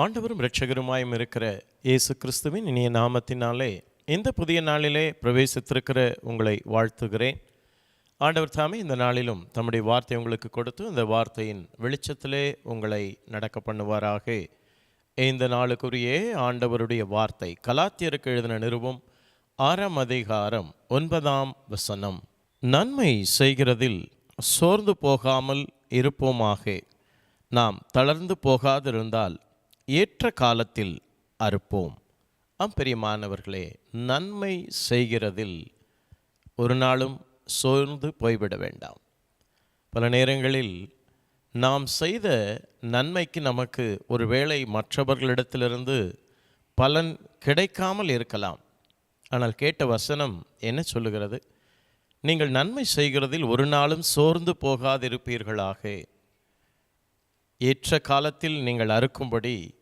ஆண்டவரும் இரட்சகருமாயும் இருக்கிற இயேசு கிறிஸ்துவின் இனிய நாமத்தினாலே இந்த புதிய நாளிலே பிரவேசித்திருக்கிற உங்களை வாழ்த்துகிறேன். ஆண்டவர் தாமே இந்த நாளிலும் தம்முடைய வார்த்தை உங்களுக்கு கொடுத்து இந்த வார்த்தையின் வெளிச்சத்திலே உங்களை நடக்க பண்ணுவாராக. இந்த நாளுக்குரிய ஆண்டவருடைய வார்த்தை கலாத்தியருக்கு எழுதின நிறுவம் ஆறாம் அதிகாரம் ஒன்பதாம் வசனம். நன்மை செய்கிறதில் சோர்ந்து போகாமல் இருப்போமாக. நாம் தளர்ந்து போகாதிருந்தால் ஏற்ற காலத்தில் அறுப்போம். ஆம் பிரியமானவர்களே நன்மை செய்கிறதில் ஒரு நாளும் சோர்ந்து போய்விட வேண்டாம். பல நேரங்களில் நாம் செய்த நன்மைக்கு நமக்கு ஒருவேளை மற்றவர்களிடத்திலிருந்து பலன் கிடைக்காமல் இருக்கலாம். ஆனால் கேட்ட வசனம் என்ன சொல்லுகிறது? நீங்கள் நன்மை செய்கிறதில் ஒரு நாளும் சோர்ந்து போகாதிருப்பீர்களாக. ஏற்ற காலத்தில் நீங்கள் அறுக்கும்படி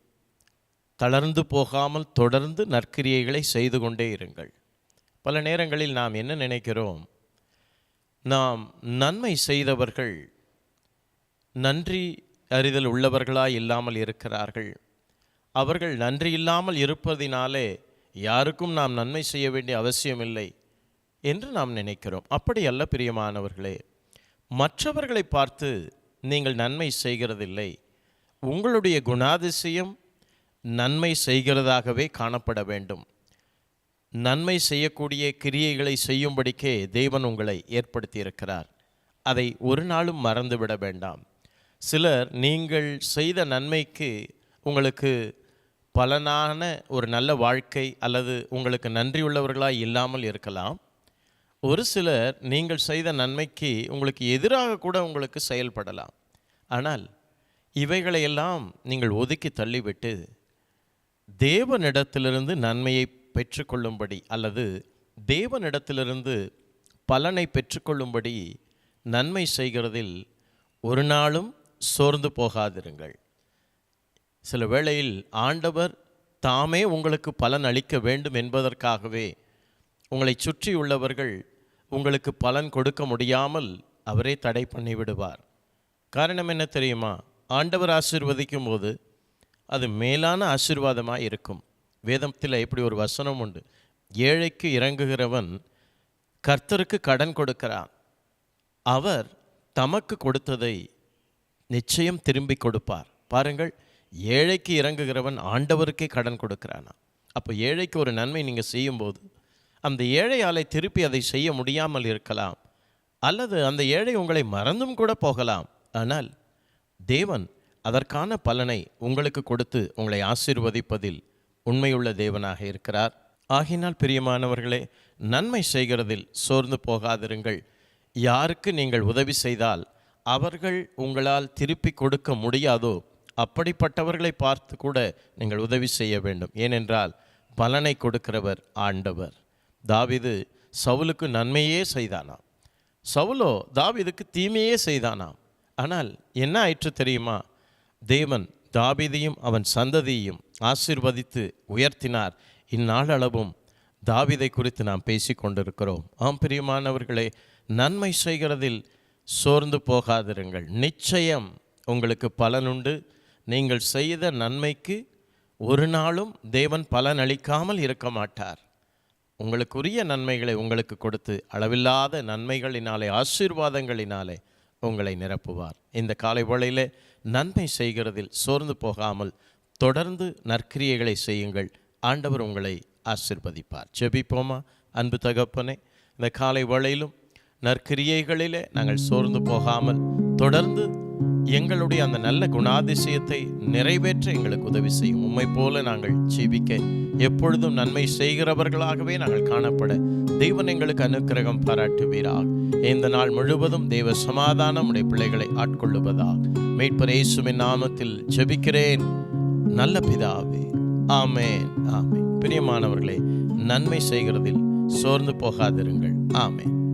தளர்ந்து போகாமல் தொடர்ந்து நற்கிரியைகளை செய்து கொண்டே இருங்கள். பல நேரங்களில் நாம் என்ன நினைக்கிறோம்? நாம் நன்மை செய்தவர்கள் நன்றி அறிதல் உள்ளவர்களாய் இல்லாமல் இருக்கிறார்கள். அவர்கள் நன்றி இல்லாமல் இருப்பதினாலே யாருக்கும் நாம் நன்மை செய்ய வேண்டிய அவசியமில்லை என்று நாம் நினைக்கிறோம். அப்படி அல்ல பிரியமானவர்களே. மற்றவர்களை பார்த்து நீங்கள் நன்மை செய்கிறதில்லை. உங்களுடைய குணாதிசயம் நன்மை செய்கிறதாகவே காணப்பட வேண்டும். நன்மை செய்யக்கூடிய கிரியைகளை செய்யும்படிக்கே தேவன் உங்களை ஏற்படுத்தியிருக்கிறார். அதை ஒரு நாளும் மறந்துவிட வேண்டாம். சிலர் நீங்கள் செய்த நன்மைக்கு உங்களுக்கு பலனான ஒரு நல்ல வாழ்க்கை அல்லது உங்களுக்கு நன்றியுள்ளவர்களாக இல்லாமல் இருக்கலாம். ஒரு சிலர் நீங்கள் செய்த நன்மைக்கு உங்களுக்கு எதிராக கூட உங்களுக்கு செயல்படலாம். ஆனால் இவைகளையெல்லாம் நீங்கள் ஒதுக்கி தள்ளிவிட்டு தேவனிடத்திலிருந்து நன்மையை பெற்றுக்கொள்ளும்படி அல்லது தேவனிடத்திலிருந்து பலனை பெற்றுக்கொள்ளும்படி நன்மை செய்கிறதில் ஒரு நாளும் சோர்ந்து போகாதிருங்கள். சில வேளையில் ஆண்டவர் தாமே உங்களுக்கு பலன் அளிக்க வேண்டும் என்பதற்காகவே உங்களை சுற்றியுள்ளவர்கள் உங்களுக்கு பலன் கொடுக்க முடியாமல் அவரே தடை பண்ணிவிடுவார். காரணம் என்ன தெரியுமா? ஆண்டவர் ஆசீர்வதிக்கும் போது அது மேலான ஆசீர்வாதமாக இருக்கும். வேதத்தில் இப்படி ஒரு வசனம் உண்டு. ஏழைக்கு இறங்குகிறவன் கர்த்தருக்கு கடன் கொடுக்கிறான். அவர் தமக்கு கொடுத்ததை நிச்சயம் திரும்பி கொடுப்பார். பாருங்கள் ஏழைக்கு இறங்குகிறவன் ஆண்டவருக்கே கடன் கொடுக்கிறானா? அப்போ ஏழைக்கு ஒரு நன்மை நீங்கள் செய்யும்போது அந்த ஏழையாலை திருப்பி அதை செய்ய முடியாமல் இருக்கலாம். அல்லது அந்த ஏழை உங்களை மறந்தும் கூட போகலாம். ஆனால் தேவன் அதற்கான பலனை உங்களுக்கு கொடுத்து உங்களை ஆசீர்வதிப்பதில் உண்மையுள்ள தேவனாக இருக்கிறார். ஆகினால் பிரியமானவர்களே நன்மை செய்கிறதில் சோர்ந்து போகாதிருங்கள். யாருக்கு நீங்கள் உதவி செய்தால் அவர்கள் உங்களால் திருப்பி கொடுக்க முடியாதோ அப்படிப்பட்டவர்களை பார்த்து கூட நீங்கள் உதவி செய்ய வேண்டும். ஏனென்றால் பலனை கொடுக்கிறவர் ஆண்டவர். தாவிது சவுலுக்கு நன்மையே செய்தானாம். சவுலோ தாவிதுக்கு தீமையே செய்தானாம். ஆனால் என்ன ஆயிற்று தெரியுமா? தேவன் தாவிதையும் அவன் சந்ததியையும் ஆசிர்வதித்து உயர்த்தினார். இந்நாளளவும் தாவிதை குறித்து நாம் பேசி கொண்டிருக்கிறோம் ஆம் பிரியமானவர்களே நன்மை செய்கிறதில் சோர்ந்து போகாதிருங்கள். நிச்சயம் உங்களுக்கு பலனுண்டு. நீங்கள் செய்த நன்மைக்கு ஒரு நாளும் தேவன் பலன் அளிக்காமல் இருக்க மாட்டார். உங்களுக்குரிய நன்மைகளை உங்களுக்கு கொடுத்து அளவில்லாத நன்மைகளினாலே ஆசீர்வாதங்களினாலே உங்களை நிரப்புவார். இந்த காலை வேளையிலே நன்மை செய்கிறதில் சோர்ந்து போகாமல் தொடர்ந்து நற்கிரியைகளை செய்யுங்கள். ஆண்டவர் உங்களை ஆசிர்வதிப்பார். ஜெபிப்போமா? அன்பு தகப்பனே இந்த காலை வேளையிலும் நற்கிரியைகளிலே நாங்கள் சோர்ந்து போகாமல் தொடர்ந்து எங்களுடைய அந்த நல்ல குணாதிசயத்தை நிறைவேற்ற எங்களுக்கு உதவி செய்யும். உம்மை போல நாங்கள் ஜீவிக்க எப்பொழுதும் நன்மை செய்கிறவர்களாகவே நாங்கள் காணப்பட. தெய்வன் எங்களுக்கு அனுக்கிரகம் பாராட்டுவீராக. இந்த நாள் முழுவதும் தெய்வ சமாதானம் உடைய பிள்ளைகளை ஆட்கொள்ளுவதா மீட்பர் இயேசுவின் நாமத்தில் ஜெபிக்கிறேன். நல்ல பிதாவே ஆமேன் ஆமேன். பிரியமானவர்களே நன்மை செய்கிறதில் சோர்ந்து போகாதிருங்கள். ஆமேன்.